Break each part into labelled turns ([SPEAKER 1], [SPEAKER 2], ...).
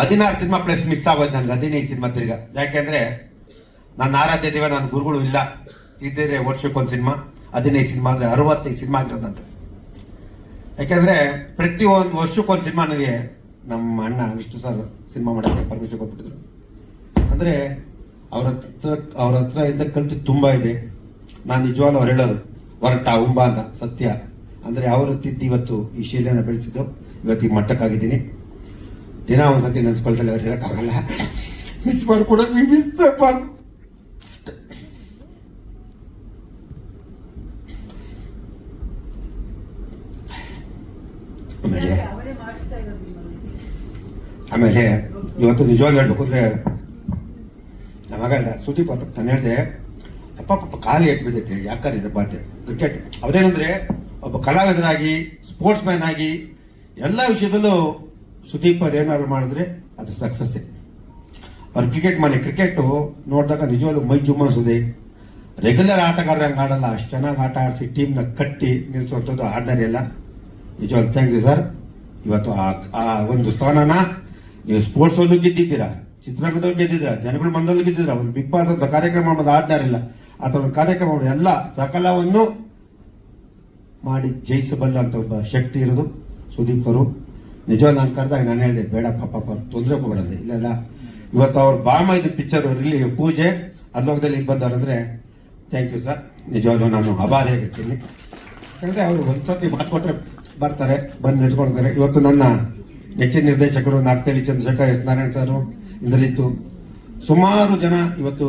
[SPEAKER 1] ಹದಿನಾರು cinema plus miss ಆಗೋಯ್ತು ನನಗೆ, ಹದಿನೈದು ಸಿನಿಮಾ ತಿರ್ಗ. ಯಾಕೆಂದ್ರೆ ನನ್ನ ಆರಾಧ್ಯ ದೇವ ನನ್ನ ಗುರುಗಳು ಇಲ್ಲ. ಇದ್ದರೆ ವರ್ಷಕ್ಕೊಂದು ಸಿನಿಮಾ, ಹದಿನೈದು ಸಿನಿಮಾ ಅಂದರೆ ಅರವತ್ತೈದು ಸಿನಿಮಾ ಆಗಿರೋದಂತ. ಯಾಕೆಂದ್ರೆ ಪ್ರತಿ ಒಂದು ವರ್ಷಕ್ಕೊಂದು ಸಿನಿಮಾ ನನಗೆ ನಮ್ಮ ಅಣ್ಣ ವಿಷ್ಣು ಸರ್ ಸಿನಿಮಾ ಮಾಡೋಕ್ಕೆ ಪರ್ಮಿಷನ್ ಕೊಟ್ಬಿಟ್ಟಿದ್ರು. ಅಂದರೆ ಅವ್ರ ಹತ್ರ ಅವ್ರ ಹತ್ರ ಇದ್ದ ಕಲಿತು ತುಂಬ ಇದೆ. ನಾನು ನಿಜವಾಗ್ಲೂ ಅವ್ರು ಹೇಳೋರು, ಹೊರಟ ಉಂಬಾ ಅಂತ, ಸತ್ಯ. ಅಂದರೆ ಅವರು ತಿದ್ದು ಇವತ್ತು ಈ ಶೈಲಿಯನ್ನು ಬೆಳೆಸಿದ್ದು. ಇವತ್ತು ಈ ಮಟ್ಟಕ್ಕಾಗಿದ್ದೀನಿ. ದಿನ ಒಂದ್ಸತಿ ನೆನ್ಸ್ಕೊಳ್ತಲ್ಲ ಅವ್ರು ಹೇಳೋಕ್ಕಾಗಲ್ಲ. ಮಿಸ್ ಮಾಡ್ಕೊಡೋದು ಮಿಸ್ ಪಾಸ್ ಆಮೇಲೆ. ಆಮೇಲೆ ಇವತ್ತು ನಿಜವಾಗಿ ಹೇಳ್ಬೇಕು ಅಂದ್ರೆ ನಮಗಲ್ಲ ಸುದ್ದಿ ಪಾತ್ರ ನಾನು ಹೇಳಿದೆ, ಅಪ್ಪ ಪಾಪ ಖಾಲಿ ಎಟ್ ಬಿದ್ದೈತೆ ಯಾಕಾರೆ ಇದೆ ಬಾತೆ? ಕ್ರಿಕೆಟ್ ಅವ್ರೇನಂದ್ರೆ, ಒಬ್ಬ ಕಲಾವಿದನಾಗಿ ಸ್ಪೋರ್ಟ್ಸ್ ಮ್ಯಾನ್ ಆಗಿ, ಎಲ್ಲ ವಿಷಯದಲ್ಲೂ ಸುದೀಪ್ ಅವ್ರು ಏನಾದ್ರು ಮಾಡಿದ್ರೆ ಅದು ಸಕ್ಸಸ್ಸೇ ಅವ್ರು ಕ್ರಿಕೆಟ್ ಮನೆ ಕ್ರಿಕೆಟು ನೋಡಿದಾಗ ನಿಜವಾಗ್ಲೂ ಮೈ ಜುಮ್ಮಿಸೋದೆ ರೆಗ್ಯುಲರ್ ಆಟಗಾರರಂಗೆ ಆಡಲ್ಲ, ಅಷ್ಟು ಚೆನ್ನಾಗಿ ಆಟ ಆಡಿಸಿ ಟೀಮ್ನ ಕಟ್ಟಿ ನಿಲ್ಲಿಸುವಂಥದ್ದು ಎಲ್ಲ ನಿಜವಾಗ್ಲೂ ಥ್ಯಾಂಕ್ ಯು ಸರ್ ಇವತ್ತು ಆ- ಒಂದು ಸ್ಥಾನನ ನೀವು ಸ್ಪೋರ್ಟ್ಸ್ ಅಲ್ಲೂ ಗೆದ್ದಿದ್ದೀರಾ? ಚಿತ್ರರಂಗದವ್ರು ಗೆದ್ದಿದ್ದೀರಾ? ಜನಗಳ ಮಂದಲ್ಲೂ ಗೆದ್ದಿದ್ದೀರಾ? ಒಂದು ಬಿಗ್ ಬಾಸ್ ಅಂತ ಕಾರ್ಯಕ್ರಮ ಮಾಡೋದು ಆಡ್ತಾರಿಲ್ಲ ಆ ಥರ ಒಂದು ಕಾರ್ಯಕ್ರಮ ಎಲ್ಲ ಸಕಲವನ್ನು ಮಾಡಿ ಜಯಿಸಬಲ್ಲ ಅಂತ ಒಬ್ಬ ಶಕ್ತಿ ಇರೋದು ಸುದೀಪ್ ಅವರು. ನಿಜವಾಗಿ ನಾನು ಕರೆದಾಗ ನಾನು ಹೇಳಿದೆ, ಬೇಡ ಪಾಪ ತೊಂದರೆ ಅಂದೆ ಇಲ್ಲ ಇವತ್ತು ಅವ್ರ ಬಾಮ ಇದು ಪಿಕ್ಚರ್ ರಿಲಿ ಪೂಜೆ ಅಲ್ಲೋಗದಲ್ಲಿ ಇಲ್ಲಿ ಅಂದರೆ ಥ್ಯಾಂಕ್ ಯು ಸರ್ ನಿಜವಾಗ್ಲೂ ನಾನು ಅಭಾರಿಯಾಗಿರ್ತೀನಿ ಯಾಕಂದರೆ ಅವರು ಒಂದ್ಸತಿ ಮಾಡಿಕೊಟ್ರೆ ಬರ್ತಾರೆ, ಬಂದು ನಿಂತ್ಕೊಳ್ತಾರೆ. ಇವತ್ತು ನನ್ನ ನೆಚ್ಚಿನ ನಿರ್ದೇಶಕರು ನಾಗ್ತೇಳಿ ಚಂದ್ರಶೇಖರ್ ಎಸ್ ನಾರಾಯಣ್ ಸರ್ ಇದರಲ್ಲಿತ್ತು ಸುಮಾರು ಜನ ಇವತ್ತು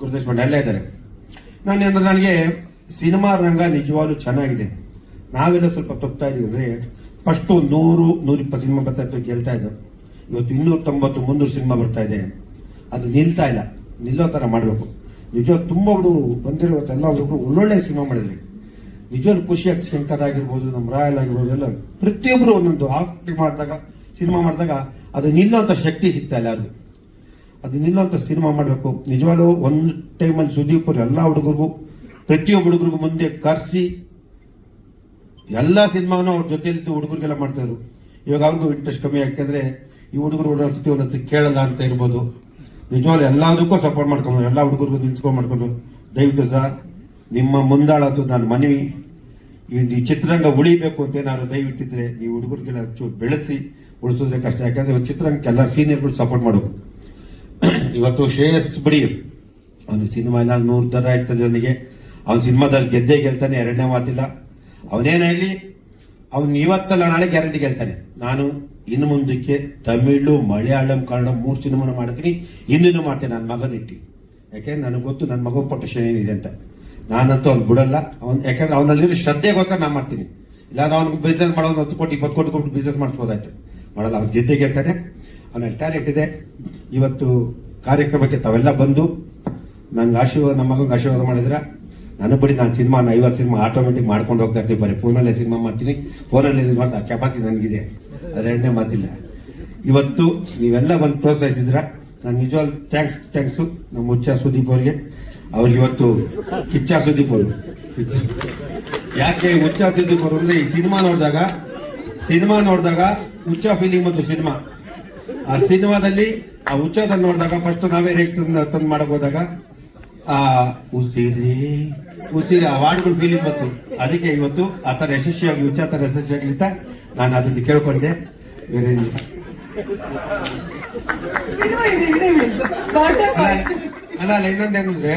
[SPEAKER 1] ಗುರುದೇಶ್ ಮಂಡ ಎಲ್ಲ ಇದ್ದಾರೆ. ನಾನು ಅಂದರೆ ನನಗೆ ಸಿನಿಮಾ ರಂಗ ನಿಜವಾಗ್ಲೂ ಚೆನ್ನಾಗಿದೆ. ನಾವೆಲ್ಲ ಸ್ವಲ್ಪ ತಪ್ತಾ ಇದ್ದೀವಿ ಅಂದ್ರೆ ಫಸ್ಟು ನೂರು, ನೂರಿಪ್ಪತ್ತು ಸಿನಿಮಾ ಬರ್ತಾ ಇತ್ತು, ಗೆಲ್ತಾ ಇದ್ದು. ಇವತ್ತು ಇನ್ನೂರ ತೊಂಬತ್ತು ಮುನ್ನೂರು ಸಿನಿಮಾ ಬರ್ತಾ ಇದೆ. ಅದು ನಿಲ್ತಾ ಇಲ್ಲ. ನಿಲ್ಲೋ ಥರ ಮಾಡಬೇಕು. ನಿಜ ತುಂಬ ಹುಡುಗರು ಬಂದಿರೋ ಎಲ್ಲ ಹುಡುಗರು ಒಳ್ಳೊಳ್ಳೆ ಸಿನಿಮಾ ಮಾಡಿದ್ರಿ ನಿಜವಾಗ್ಲೂ ಖುಷಿಯಾಗಿ ಶಂಕರ್ ಆಗಿರ್ಬೋದು, ನಮ್ಮ ರಾಯಲ್ ಆಗಿರ್ಬೋದು, ಎಲ್ಲ ಪ್ರತಿಯೊಬ್ಬರು ಒಂದೊಂದು ಆಕ್ಟಿಂಗ್ ಮಾಡಿದಾಗ, ಸಿನಿಮಾ ಮಾಡಿದಾಗ ಅದು ನಿಲ್ಲೋಂಥ ಶಕ್ತಿ ಸಿಗ್ತಾ ಇಲ್ಲ ಅದು ಅದು ನಿಲ್ಲೋಂಥ ಸಿನಿಮಾ ಮಾಡಬೇಕು. ನಿಜವಾಗ್ಲೂ ಒಂದು ಟೈಮಲ್ಲಿ ಸುದೀಪ್ ಎಲ್ಲ ಹುಡುಗರಿಗೂ, ಪ್ರತಿಯೊಬ್ಬ ಹುಡುಗರಿಗೂ ಮುಂದೆ ಕರೆಸಿ ಎಲ್ಲ ಸಿನಿಮಾನು ಅವ್ರ ಜೊತೆಲಿ ಹುಡುಗರಿಗೆಲ್ಲ ಮಾಡ್ತಾಯಿದ್ರು ಇವಾಗ ಅವ್ರಿಗೂ ಇಂಟ್ರೆಸ್ಟ್ ಕಮ್ಮಿ ಯಾಕೆಂದ್ರೆ ಈ ಹುಡುಗರು ಒಂದೊಂದ್ಸತಿ ಒಂದೊಂದ್ಸತಿ ಕೇಳಲ್ಲ ಅಂತ ಇರ್ಬೋದು. ನಿಜವಾಗ್ಲು ಎಲ್ಲದಕ್ಕೂ ಸಪೋರ್ಟ್ ಮಾಡ್ಕೊಂಡು ಎಲ್ಲ ಹುಡುಗರಿಗೂ ನಿಲ್ಸ್ಕೊಂಡು ಮಾಡ್ಕೊಂಡು ದಯವಿಟ್ಟು ಸರ್, ನಿಮ್ಮ ಮುಂದಾಳದ್ದು ನಾನು ಮನವಿ. ಈ ಚಿತ್ರರಂಗ ಉಳಿಬೇಕು ಅಂತ ಏನಾದ್ರು ದಯವಿಟ್ಟಿದ್ರೆ ನೀವು ಹುಡುಗರಿಗೆಲ್ಲ ಚೂರು ಬೆಳೆಸಿ ಉಳಿಸಿದ್ರೆ ಕಷ್ಟ. ಯಾಕಂದ್ರೆ ಚಿತ್ರರಂಗಕ್ಕೆ ಎಲ್ಲ ಸೀನಿಯರ್ಗಳು ಸಪೋರ್ಟ್ ಮಾಡಬೇಕು ಇವತ್ತು ಶ್ರೇಯಸ್ ಬಿಡಿ. ಅವನು ಸಿನಿಮಾ ಎಲ್ಲ ನೂರು ದರ ಇರ್ತದೆ ಅವನಿಗೆ ಅವ್ನ ಸಿನಿಮಾದಲ್ಲಿ ಗೆದ್ದೇ ಗೆಲ್ತಾನೆ, ಎರಡನೇ ಮಾತಿಲ್ಲ. ಅವನೇನಾಗಲಿ ಅವನು ಇವತ್ತಲ್ಲ ನಾಳೆ ಗ್ಯಾರಂಟಿ ಗೆಲ್ತಾನೆ ನಾನು ಇನ್ನು ಮುಂದಕ್ಕೆ ತಮಿಳು, ಮಲಯಾಳಂ, ಕನ್ನಡ ಮೂರು ಸಿನಿಮಾನ ಮಾಡ್ತೀನಿ. ಇನ್ನೂ ಮಾಡ್ತೇನೆ, ನನ್ನ ಮಗನಿಟ್ಟು ಯಾಕೆ? ನನಗೆ ಗೊತ್ತು ನನ್ನ ಮಗನ ಪೊಟೇಷನ್ ಏನಿದೆ ಅಂತ. ನಾನಂತೂ ಅವ್ನು ಬಿಡಲ್ಲ. ಅವ್ನು ಯಾಕಂದ್ರೆ ಅವನಲ್ಲಿರೋ ಶ್ರದ್ಧೆಗೋಸ್ಕರ ನಾನು ಮಾಡ್ತೀನಿ. ಇಲ್ಲಾಂದ್ರೆ ಅವ್ನಿಗೆ ಬಿಸ್ನೆಸ್ ಮಾಡೋದು ಹತ್ತು ಕೋಟಿ, ಇಪ್ಪತ್ತು ಕೋಟಿ ಕೊಟ್ಟು ಬಿಸ್ನೆಸ್ ಮಾಡಿಸ್ಬೋದಾಯ್ತು. ಮಾಡಲ್ಲ, ಅವ್ನು ಗೆದ್ದೆ ಗೆಲ್ತಾನೆ. ಅವನಲ್ಲಿ ಟ್ಯಾಲೆಂಟ್ ಇದೆ. ಇವತ್ತು ಕಾರ್ಯಕ್ರಮಕ್ಕೆ ತಾವೆಲ್ಲ ಬಂದು ನಂಗೆ ಆಶೀರ್ವಾದ ನಮ್ಮ ಮಗನಿಗೆ ಆಶೀರ್ವಾದ ಮಾಡಿದ್ರ ನಾನು ಬಿಡಿ ನಾನು ಸಿನಿಮಾ ಐವತ್ತು ಸಿನಿಮಾ ಆಟೋಮೆಟಿಕ್ ಮಾಡ್ಕೊಂಡು ಹೋಗ್ತಾ ಇರ್ತೀವಿ ಬರೀ ಫೋನಲ್ಲೇ ಸಿನಿಮಾ ಮಾಡ್ತೀನಿ. ಫೋನಲ್ಲಿ ರಿಲೀಸ್ ಮಾಡ್ತಾ ಕೆಪಾಸಿಟಿ ನನಗಿದೆ. ಅದೆರಡನೇ ಮಾತಿಲ್ಲ. ಇವತ್ತು ನೀವೆಲ್ಲ ಬಂದು ಪ್ರೋತ್ಸಾಹಿಸಿದ್ರ? ನಾನು ನಿಜವಾಗ್ ಥ್ಯಾಂಕ್ಸ್ ಥ್ಯಾಂಕ್ಸು ನಮ್ಮ ಹುಚ್ಚ ಸುದೀಪ್ ಅವ್ರಿಗೆ. ಅವ್ರಿಗೆ ಇವತ್ತು ಕಿಚ್ಚ ಸುದೀಪ್ ಅವರು. ಯಾಕೆ ಹುಚ್ಚ ಸುದೀಪ್ ಅವರು ಅಂದ್ರೆ ಈ ಸಿನಿಮಾ ನೋಡಿದಾಗ ಸಿನಿಮಾ ನೋಡಿದಾಗ ಹುಚ್ಚ ಫೀಲಿಂಗ್ ಮತ್ತು ಸಿನಿಮಾ. ಆ ಸಿನಿಮಾದಲ್ಲಿ ಆ ಹುಚ್ಚದಲ್ಲಿ ನೋಡಿದಾಗ ಫಸ್ಟ್ ನಾವೇ ರೇಟ್ ತಂದು ತಂದು ಮಾಡಕ್ ಹೋದಾಗ ಆ ಉಸಿರಿ ಉಸಿರಿ ಆ ವಾರ್ಡ್ಗಳು ಫೀಲಿಂಗ್ ಬಂತು. ಅದಕ್ಕೆ ಇವತ್ತು ಆ ಥರ ಯಶಸ್ವಿಯಾಗಿ ಹುಚ್ಚ ಥರ ಯಶಸ್ವಿಯಾಗಲಿ ಅಂತ ನಾನು ಅದನ್ನು ಕೇಳ್ಕೊಂಡೆ. ಬೇರೆ. ಅಲ್ಲ. ಅಲ್ಲ ಇನ್ನೊಂದು ಏನಂದ್ರೆ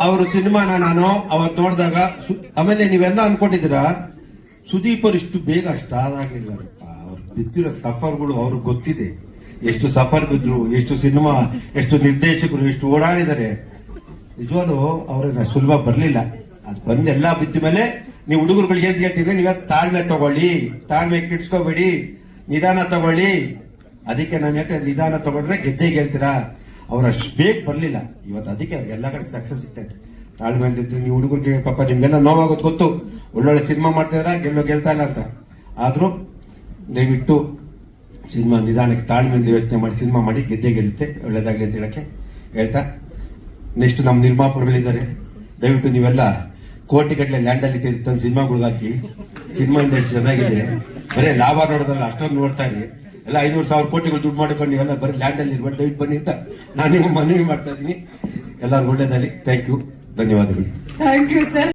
[SPEAKER 1] ಅವರು ಸಿನಿಮಾನ ನಾನು ಅವತ್ತು ನೋಡಿದಾಗ ಆಮೇಲೆ ನೀವೆಲ್ಲ ಅನ್ಕೊಂಡಿದ್ದೀರಾ? ಸುದೀಪ್ ಅವ್ರು ಇಷ್ಟು ಬೇಗ ಸ್ಟಾರ್ ಆಗಲಿಲ್ಲ ಅವ್ರು ಬಿದ್ದಿರೋ ಸಫರ್ಗಳು ಅವ್ರಿಗೆ ಗೊತ್ತಿದೆ. ಎಷ್ಟು ಸಫರ್ ಬಿದ್ರು, ಎಷ್ಟು ಸಿನಿಮಾ, ಎಷ್ಟು ನಿರ್ದೇಶಕರು, ಎಷ್ಟು ಓಡಾಡಿದ್ದಾರೆ. ನಿಜವಾದ ಅವ್ರಿಗೆ ಸುಲಭ ಬರಲಿಲ್ಲ. ಅದು ಬಂದು ಎಲ್ಲ ಬಿದ್ದ ಮೇಲೆ ನೀವು ಹುಡುಗರುಗಳಿಗೆ ಏನು ಹೇಳ್ತಿದ್ರೆ? ನೀವು ತಾಳ್ಮೆ ತಗೊಳ್ಳಿ? ತಾಳ್ಮೆ ಕಿಡ್ಸ್ಕೋಬೇಡಿ. ನಿಧಾನ ತಗೊಳ್ಳಿ. ಅದಕ್ಕೆ ನಾನು ಹೇಳ್ತೇನೆ ನಿಧಾನ ತಗೊಂಡ್ರೆ ಗೆದ್ದೆ ಗೆಲ್ತೀರಾ? ಅವ್ರು ಅಷ್ಟು ಬೇಗ ಬರಲಿಲ್ಲ. ಇವತ್ತು ಅದಕ್ಕೆ ಎಲ್ಲ ಕಡೆ ಸಕ್ಸಸ್ ಸಿಗ್ತೈತೆ ತಾಳ್ಮೆ ಅಂದಿದ್ರೆ ನೀವು ಹುಡುಗರಿಗೆ ಪಾಪ ನಿಮ್ಗೆಲ್ಲ ನೋವಾಗೋದು ಗೊತ್ತು. ಒಳ್ಳೊಳ್ಳೆ ಸಿನಿಮಾ ಮಾಡ್ತಿದ್ರ ಗೆಲ್ಲೋ ಗೆಲ್ತಾ ಅಂತ. ಆದರೂ ದಯವಿಟ್ಟು ಸಿನಿಮಾ ನಿಧಾನಕ್ಕೆ ತಾಳ್ಮೆಯಿಂದ ಯೋಚನೆ ಮಾಡಿ ಸಿನಿಮಾ ಮಾಡಿ ಗೆದ್ದೆ ಗೆಲ್ಲುತ್ತೆ, ಒಳ್ಳೇದಾಗಲಿ ಅಂತ ಹೇಳಕ್ಕೆ ಹೇಳ್ತಾ ನೆಕ್ಸ್ಟ್ ನಮ್ಮ ನಿರ್ಮಾಪಕರುಗಳಿದ್ದಾರೆ. ದಯವಿಟ್ಟು ನೀವೆಲ್ಲ ಕೋಟಿಗಟ್ಟಲೆ ಲ್ಯಾಂಡಲ್ಲಿ ತಂದು ಸಿನಿಮಾಗಳಿಗೆ ಹಾಕಿ ಸಿನಿಮಾ ಇಂಡಸ್ಟ್ರಿ ಚೆನ್ನಾಗಿದೆ. ಬರೀ ಲಾಭ ನೋಡೋದಲ್ಲ, ಅಷ್ಟೊಂದು ನೋಡ್ತಾ ಇರಿ. ಎಲ್ಲ ಐನೂರು ಸಾವಿರ ಕೋಟಿಗಳು ದುಡ್ಡು ಮಾಡ್ಕೊಂಡು ನೀವೆಲ್ಲ ಬರೀ ಲ್ಯಾಂಡಲ್ಲಿ ಇರ್ಬೋದು, ದಯವಿಟ್ಟು ಬನ್ನಿ ಅಂತ ನಾನು ನಿಮಗೆ ಮನವಿ ಮಾಡ್ತಾ ಇದ್ದೀನಿ. ಎಲ್ಲರಿಗೂ ಒಳ್ಳೇದಾಗಲಿ. ಥ್ಯಾಂಕ್ ಯು ಧನ್ಯವಾದಗಳು.
[SPEAKER 2] Thank you sir